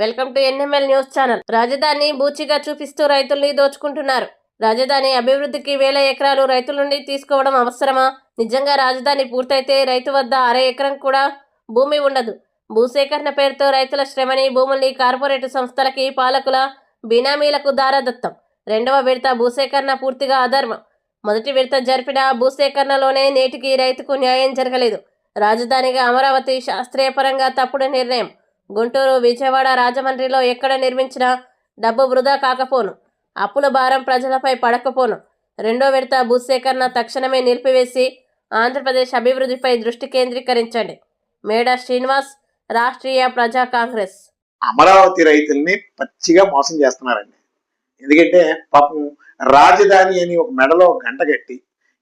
Welcome to NML news channel. రాజధాని బూచిగా చూపిస్తూ రైతుల్ని దోచుకుంటున్నారు. రాజధాని అభివృద్ధికి వేల ఎకరాలు రైతుల నుండి తీసుకోవడం అవసరమా? నిజంగా రాజధాని పూర్తయితే రైతు వద్ద అర ఎకరం కూడా భూమి ఉండదు. భూసేకరణ పేరుతో రైతుల శ్రమని భూముల్ని కార్పొరేట్ సంస్థలకి పాలకుల బినామీలకు దారదత్తం. రెండవ విడత భూసేకరణ పూర్తిగా అధర్మం. మొదటి విడత జరిపిన భూసేకరణలోనే నేటికి రైతుకు న్యాయం జరగలేదు. రాజధానిగా అమరావతి శాస్త్రీయపరంగా తప్పుడు నిర్ణయం. గుంటూరు విజయవాడ రాజమండ్రిలో ఎక్కడ నిర్మించినా డబ్బు వృధా కాకపోను. అప్పుల భారం ప్రజలపై పడకపోను. రెండో విడత భూసేకరణ తక్షణమే నిలిపివేసి ఆంధ్రప్రదేశ్ అభివృద్ధిపై దృష్టి కేంద్రీకరించండి. మేడా శ్రీనివాస్ రాష్ట్రీయ ప్రజా కాంగ్రెస్. అమరావతి రైతుల్ని పచ్చిగా మోసం చేస్తున్నారండి. ఎందుకంటే పాపం రాజధాని అని ఒక మెడలో ఒక గంట కట్టి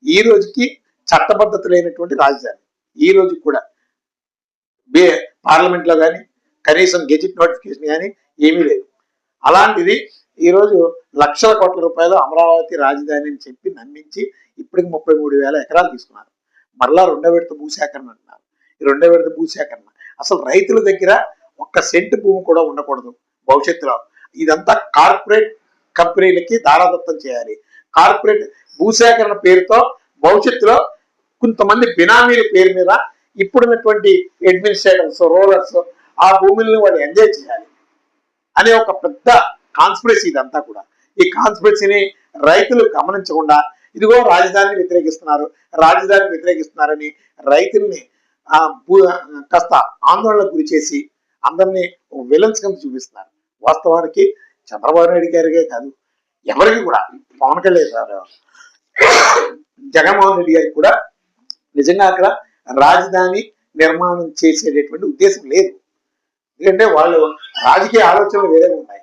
ఈ రోజుకి చట్టబద్ధత లేనటువంటి రాజధాని. ఈ రోజుకి కూడా బే పార్లమెంట్లో కానీ కనీసం గెజిట్ నోటిఫికేషన్ కానీ ఏమీ లేదు. అలాంటిది ఈరోజు లక్షల కోట్ల రూపాయలు అమరావతి రాజధాని అని చెప్పి నమ్మించి ఇప్పటికి ముప్పై మూడు వేల ఎకరాలు తీసుకున్నారు. మరలా రెండో విడత భూసేకరణ అంటున్నారు. ఈ రెండో విడత భూసేకరణ. అసలు రైతుల దగ్గర ఒక్క సెంటు భూమి కూడా ఉండకూడదు భవిష్యత్తులో. ఇదంతా కార్పొరేట్ కంపెనీలకి దారాదత్తం చేయాలి. కార్పొరేట్ భూసేకరణ పేరుతో భవిష్యత్తులో కొంతమంది బినామీల పేరు మీద ఇప్పుడున్నటువంటి అడ్మినిస్ట్రేటర్స్ రూలర్స్ ఆ భూములను వాళ్ళు ఎంజాయ్ చేయాలి అనే ఒక పెద్ద కాన్స్పిరసీ ఇదంతా కూడా. ఈ కాన్స్పిరసీని రైతులు గమనించకుండా ఇదిగో రాజధానిని వ్యతిరేకిస్తున్నారు రాజధానిని వ్యతిరేకిస్తున్నారని రైతుల్ని ఆ, భూ- కాస్త ఆందోళనకు గురి చేసి అందరినీ విలన్స్ కింద చూపిస్తున్నారు. వాస్తవానికి చంద్రబాబు నాయుడు గారికే కాదు ఎవరికి కూడా పవన్ కళ్యాణ్ గారు జగన్మోహన్ రెడ్డి గారికి కూడా నిజంగా అక్కడ రాజధాని నిర్మాణం చేసేటటువంటి ఉద్దేశం లేదు. ఎందుకంటే వాళ్ళు రాజకీయ ఆలోచనలు వేరే ఉన్నాయి.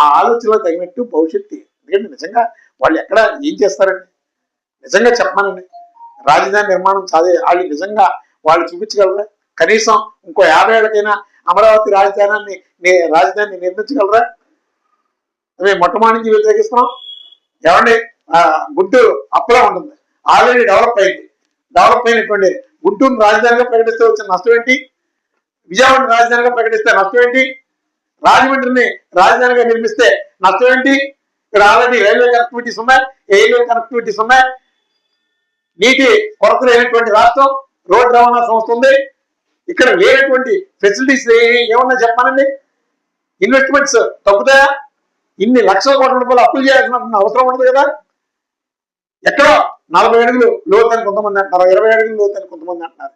ఆ ఆలోచనలు తగినట్టు భవిష్యత్తు ఎందుకంటే నిజంగా వాళ్ళు ఎక్కడ ఏం చేస్తారండి? నిజంగా చెప్పమనండి. రాజధాని నిర్మాణం సాదే వాళ్ళు నిజంగా వాళ్ళు చూపించగలరా? కనీసం ఇంకో యాభై ఏళ్ళకైనా అమరావతి రాజధానాన్ని ని- రాజధానిని నిర్మించగలరా? మేము మొట్టమొదటి వ్యతిరేకిస్తున్నాం. ఏమండి? గుడ్డు అప్పుడే అప్పులా ఉంటుంది. ఆల్రెడీ డెవలప్ అయింది. డెవలప్ అయినటువంటి గుంటూరు రాజధానిగా ప్రకటిస్తే వచ్చిన నష్టం ఏంటి? విజయవాడ రాజధానిగా ప్రకటిస్తే నష్టం ఏంటి? రాజమండ్రిని రాజధానిగా నిర్మిస్తే నష్టం ఏంటి? ఇక్కడ ఆల్రెడీ రైల్వే కనెక్టివిటీస్ ఉన్నాయి ఎయిర్వే కనెక్టివిటీస్ ఉన్నాయి. నీటి కొరత లేనటువంటి రాష్ట్రం రోడ్డు రవాణా సంస్థ ఉంది. ఇక్కడ లేనటువంటి ఫెసిలిటీస్ ఏమన్నా చెప్పానండి ఇన్వెస్ట్మెంట్స్ తగ్గుతాయా? ఇన్ని లక్షల కోట్ల రూపాయలు అప్పులు చేయాల్సిన అవసరం ఉండదు కదా? ఎక్కడో నలభై అడుగులు లోతని కొంతమంది అంటున్నారు ఇరవై అడుగులు లోతని కొంతమంది అంటున్నారు.